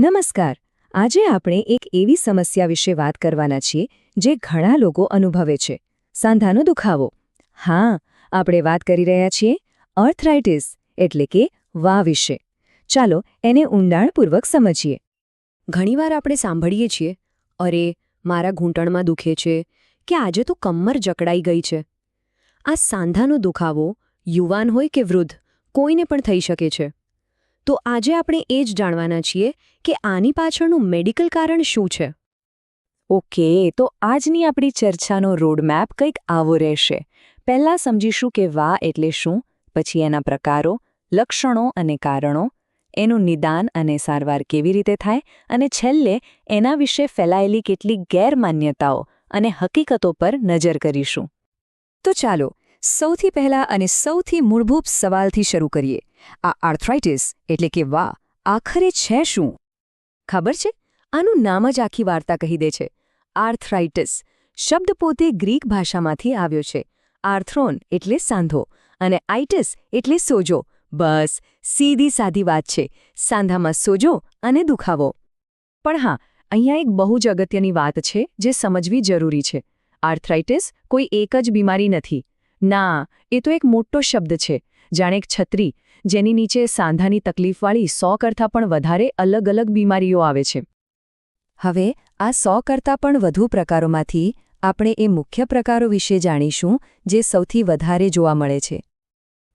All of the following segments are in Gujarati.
નમસ્કાર. આજે આપણે એક એવી સમસ્યા વિશે વાત કરવાના છીએ, જે ઘણા લોકો અનુભવે છે. સાંધાનો દુખાવો. હા, આપણે વાત કરી રહ્યા છીએ અર્થરાઇટિસ, એટલે કે વા વિશે. ચાલો એને ઊંડાણપૂર્વક સમજીએ. ઘણીવાર આપણે સાંભળીએ છીએ, અરે, મારા ઘૂંટણમાં દુખે છે, કે આજે તો કમર જકડાઈ ગઈ છે. આ સાંધાનો દુખાવો યુવાન હોય કે વૃદ્ધ, કોઈને પણ થઈ શકે છે. તો આજે આપણે એ જ જાણવાના છીએ કે આની પાછળનું મેડિકલ કારણ શું છે. ઓકે, તો આજની આપણી ચર્ચાનો રોડમેપ કંઈક આવો રહેશે. પહેલાં સમજીશું કે વા એટલે શું, પછી એના પ્રકારો, લક્ષણો અને કારણો, એનું નિદાન અને સારવાર કેવી રીતે થાય, અને છેલ્લે એના વિશે ફેલાયેલી કેટલીક ગેરમાન્યતાઓ અને હકીકતો પર નજર કરીશું. તો ચાલો સૌથી પહેલા અને સૌથી મૂળભૂત સવાલથી શરૂ કરીએ. આ આર્થરાઇટિસ એટલે કે વા આખરે છે શું? ખબર છે? આનું નામ જ આખી વાર્તા કહી દે છે. આર્થરાઇટિસ શબ્દ પોતે ગ્રીક ભાષામાંથી આવ્યો છે. આર્થ્રોન એટલે સાંધો અને આઇટિસ એટલે સોજો. બસ, સીધી સાધી વાત છે. સાંધામાં સોજો અને દુખાવો. પણ હા, અહીંયા એક બહુ જ અગત્યની વાત છે જે સમજવી જરૂરી છે. આર્થરાઇટિસ કોઈ એક જ બીમારી નથી. ના, એ તો એક મોટો શબ્દ છે. જાણે એક છત્રી, જેની નીચે સાંધાની તકલીફવાળી સો કરતાં પણ વધારે અલગ અલગ બીમારીઓ આવે છે. હવે, આ સો કરતાં પણ વધુ પ્રકારોમાંથી આપણે એ મુખ્ય પ્રકારો વિશે જાણીશું, જે સૌથી વધારે જોવા મળે છે.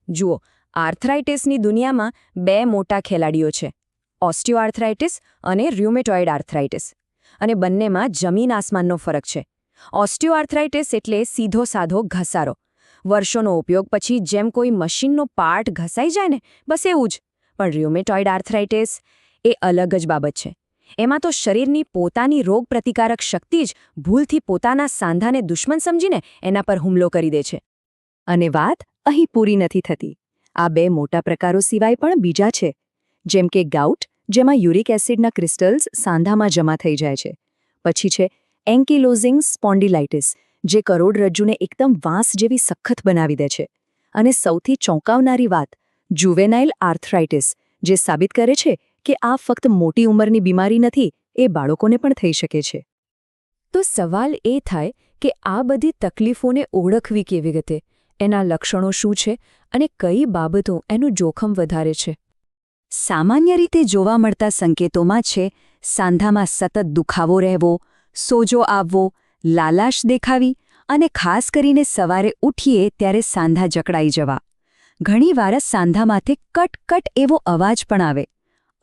જુઓ, આર્થરાઇટિસની દુનિયામાં બે મોટા ખેલાડીઓ છે, ઓસ્ટિયોઆર્થરાઇટિસ અને ર્યુમેટોઇડ આર્થરાઇટિસ. અને બંનેમાં જમીન આસમાનનો ફરક છે. ઓસ્ટિયોઆર્થરાઇટિસ એટલે સીધો સાધો ઘસારો વર્ષોનો ઉપયોગ પછી જેમ કોઈ મશીનનો પાર્ટ ઘસાઈ જાય ને, બસ એવું જ. પણ ર્યુમેટોઇડ આર્થરાઇટિસ એ અલગ જ બાબત છે. એમાં તો શરીરની પોતાની રોગપ્રતિકારક શક્તિ જ ભૂલથી પોતાના સાંધાને દુશ્મન સમજીને એના પર હુમલો કરી દે છે. અને વાત અહીં પૂરી નથી થતી. આ બે મોટા પ્રકારો સિવાય પણ બીજા છે. જેમ કે ગાઉટ જેમાં યુરિક એસિડના ક્રિસ્ટલ્સ સાંધામાં જમા થઈ જાય છે. પછી છે એન્કિલોઝિંગ સ્પોન્ડિલાઇટિસ જે કરોડરજ્જુને એકદમ વાંસ જેવી સખત બનાવી દે છે. અને સૌથી ચોંકાવનારી વાત, જુવેનાઇલ આર્થરાઇટિસ, જે સાબિત કરે છે કે આ ફક્ત મોટી ઉંમરની બીમારી નથી, એ બાળકોને પણ થઈ શકે છે. તો સવાલ એ થાય કે આ બધી તકલીફોને ઓળખવી કેવી રીતે? એના લક્ષણો શું છે અને કઈ બાબતો એનું જોખમ વધારે છે? સામાન્ય રીતે જોવા મળતા સંકેતોમાં છે, સાંધામાં સતત દુખાવો રહેવો, સોજો આવવો લાલાશ દેખાવી અને ખાસ કરીને સવારે ઉઠીએ ત્યારે સાંધા જકડાઈ જવા. ઘણીવાર સાંધામાંથી કટ એવો અવાજ પણ આવે.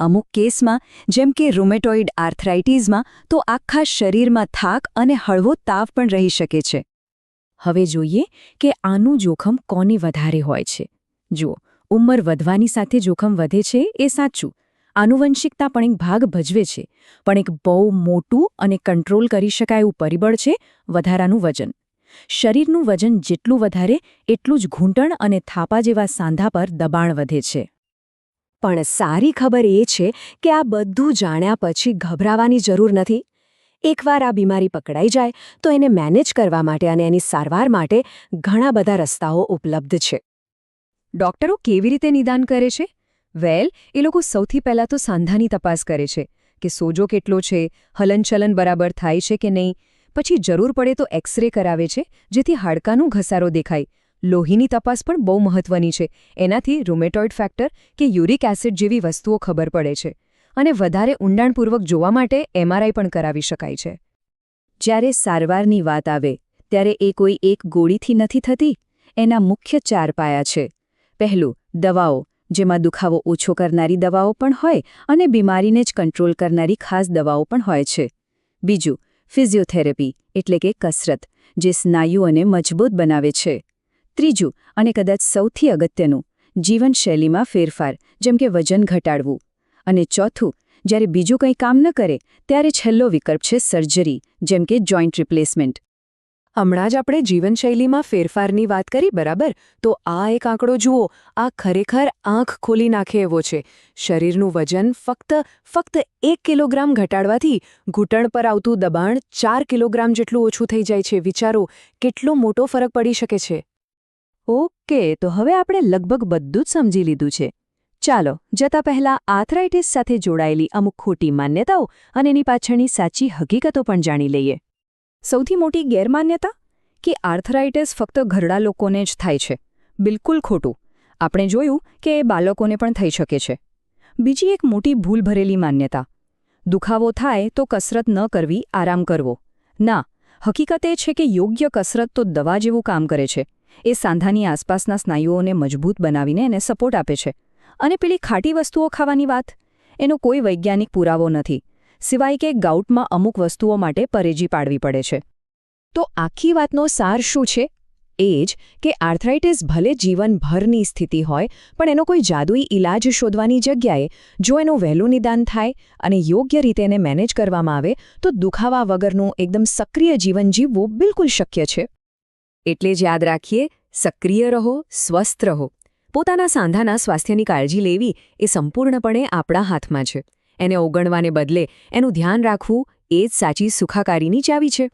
અમુક કેસમાં, જેમ કે રૂમેટોઇડ આર્થરાઇટીઝમાં તો આખા શરીરમાં થાક અને હળવો તાવ પણ રહી શકે છે. હવે જોઈએ કે આનું જોખમ કોને વધારે હોય છે. જુઓ, ઉંમર વધવાની સાથે જોખમ વધે છે એ સાચું આનુવંશિકતા પણ એક ભાગ ભજવે છે, પણ એક બહુ મોટું અને કંટ્રોલ કરી શકાય એવું પરિબળ છે વધારાનું વજન. શરીરનું વજન જેટલું વધારે, એટલું જ ઘૂંટણ અને થાપા જેવા સાંધા પર દબાણ વધે છે. પણ સારી ખબર એ છે કે આ બધું જાણ્યા પછી ગભરાવાની જરૂર નથી. એકવાર આ બીમારી પકડાઈ જાય, તો એને મેનેજ કરવા માટે અને એની સારવાર માટે ઘણા બધા રસ્તાઓ ઉપલબ્ધ છે. ડોક્ટરો કેવી રીતે નિદાન કરે છે? વેલ, એ લોકો સૌથી પહેલાં તો સાંધાની તપાસ કરે છે કે સોજો કેટલો છે, હલનચલન બરાબર થાય છે કે નહીં. પછી જરૂર પડે તો એક્સરે કરાવે છે, જેથી હાડકાનું ઘસારો દેખાય. લોહીની તપાસ પણ બહુ મહત્વની છે. એનાથી રૂમેટોઇડ ફેક્ટર કે યુરિક એસિડ જેવી વસ્તુઓ ખબર પડે છે. અને વધારે ઊંડાણપૂર્વક જોવા માટે એમઆરઆઈ પણ કરાવી શકાય છે. જ્યારે સારવારની વાત આવે, ત્યારે એ કોઈ એક ગોળીથી નથી થતી? એના મુખ્ય ચાર પાયા છે. પહેલું, દવાઓ. જેમાં દુખાવો ઓછો કરનારી દવાઓ પણ હોય અને બીમારીને જ કંટ્રોલ કરનારી ખાસ દવાઓ પણ હોય છે. બીજું, ફિઝિયોથેરેપી, એટલે કે કસરત, જે સ્નાયુઓને મજબૂત બનાવે છે. ત્રીજું, અને કદાચ સૌથી અગત્યનું, જીવનશૈલીમાં ફેરફાર, જેમ કે વજન ઘટાડવું. અને ચોથું, જ્યારે બીજું કંઈ કામ ન કરે, ત્યારે છેલ્લો વિકલ્પ છે સર્જરી, જેમ કે જોઈન્ટ રિપ્લેસમેન્ટ. હમણાં જ આપણે જીવનશૈલીમાં ફેરફારની વાત કરી, બરાબર? તો આ એક આંકડો જુઓ. આ ખરેખર આંખ ખોલી નાખે એવો છે. શરીરનું વજન ફક્ત ફક્ત એક કિલોગ્રામ ઘટાડવાથી ઘૂંટણ પર આવતું દબાણ ચાર કિલોગ્રામ જેટલું ઓછું થઈ જાય છે. વિચારો, કેટલો મોટો ફરક પડી શકે છે? ઓકે, તો હવે આપણે લગભગ બધું જ સમજી લીધું છે. ચાલો, જતા પહેલા આર્થરાઇટિસ સાથે જોડાયેલી અમુક ખોટી માન્યતાઓ અને એની પાછળની સાચી હકીકતો પણ જાણી લઈએ. સૌથી મોટી ગેરમાન્યતા? કે આર્થરાઇટિસ ફક્ત ઘરડા લોકોને જ થાય છે. બિલકુલ ખોટું. આપણે જોયું કે એ બાળકોને પણ થઈ શકે છે. બીજી એક મોટી ભૂલ ભરેલી માન્યતા. દુખાવો થાય તો કસરત ન કરવી, આરામ કરવો. ના, હકીકત એ છે કે યોગ્ય કસરત તો દવા જેવું કામ કરે છે. એ સાંધાની આસપાસના સ્નાયુઓને મજબૂત બનાવીને એને સપોર્ટ આપે છે. અને પેલી ખાટી વસ્તુઓ ખાવાની વાત? એનો કોઈ વૈજ્ઞાનિક પુરાવો નથી. સિવાય કે ગાઉટમાં અમુક વસ્તુઓ માટે પરેજી પાડવી પડે છે. તો આખી વાતનો સાર શું છે? એ જ કે આર્થરાઇટિસ ભલે જીવનભરની સ્થિતિ હોય, પણ એનો કોઈ જાદુઈ ઇલાજ શોધવાની જગ્યાએ જો એનું વહેલું નિદાન થાય અને યોગ્ય રીતે એને મેનેજ કરવામાં આવે, તો દુખાવા વગરનું એકદમ સક્રિય જીવન જીવવું બિલકુલ શક્ય છે. એટલે જ યાદ રાખીએ, સક્રિય રહો, સ્વસ્થ રહો. પોતાના સાંધાના સ્વાસ્થ્યની કાળજી લેવી એ સંપૂર્ણપણે આપણા હાથમાં છે. એને ઓગણવાને બદલે એનું ધ્યાન રાખવું એ જ સાચી સુખાકારીની ચાવી છે.